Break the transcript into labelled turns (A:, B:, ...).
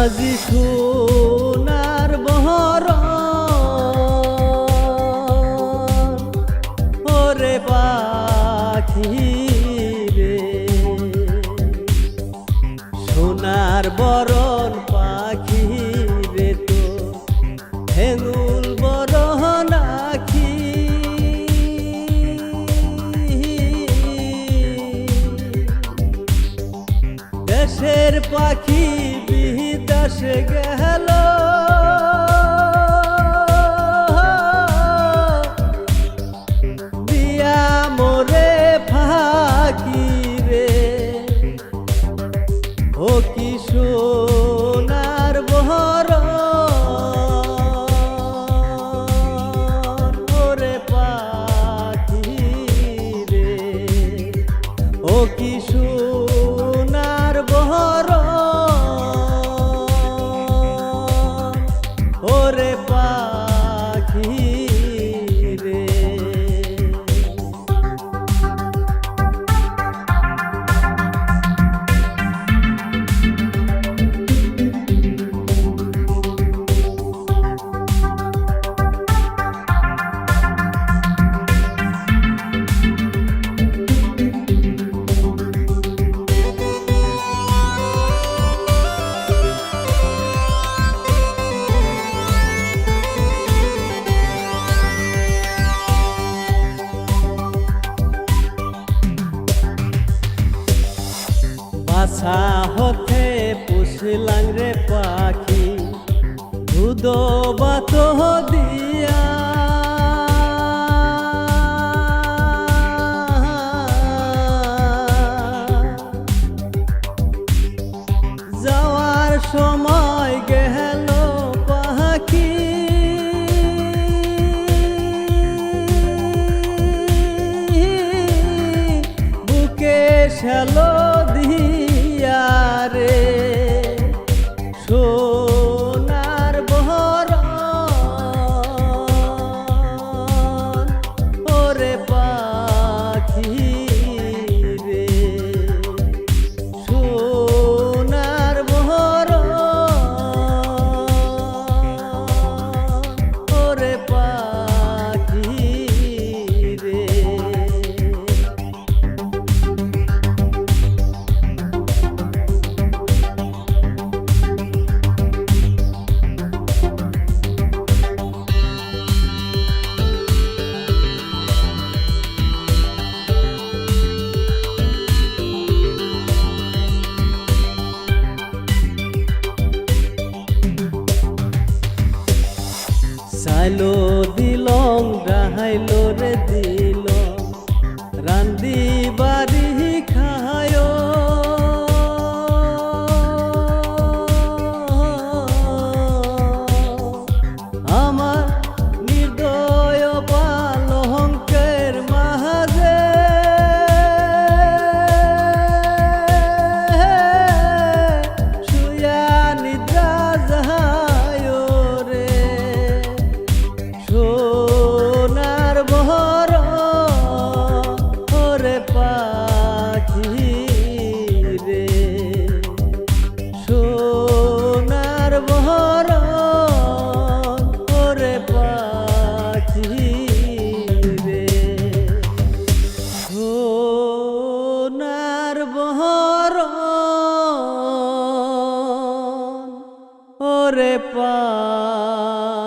A: আজিখু বরণ পাখি রে তো। হেঙুল বরণ আখি। পাখি বিদেশে গেল। সোনার বহর। ওরে পাখি রে ও কি হতে পুষলাং রে পাখি। দুধ বাত দিয়া। যাওয়ার সময় গেল পাখি। বুকে শ্যালো চাইলো দিলং ডাহাইলো রে দিল ওরে পাখি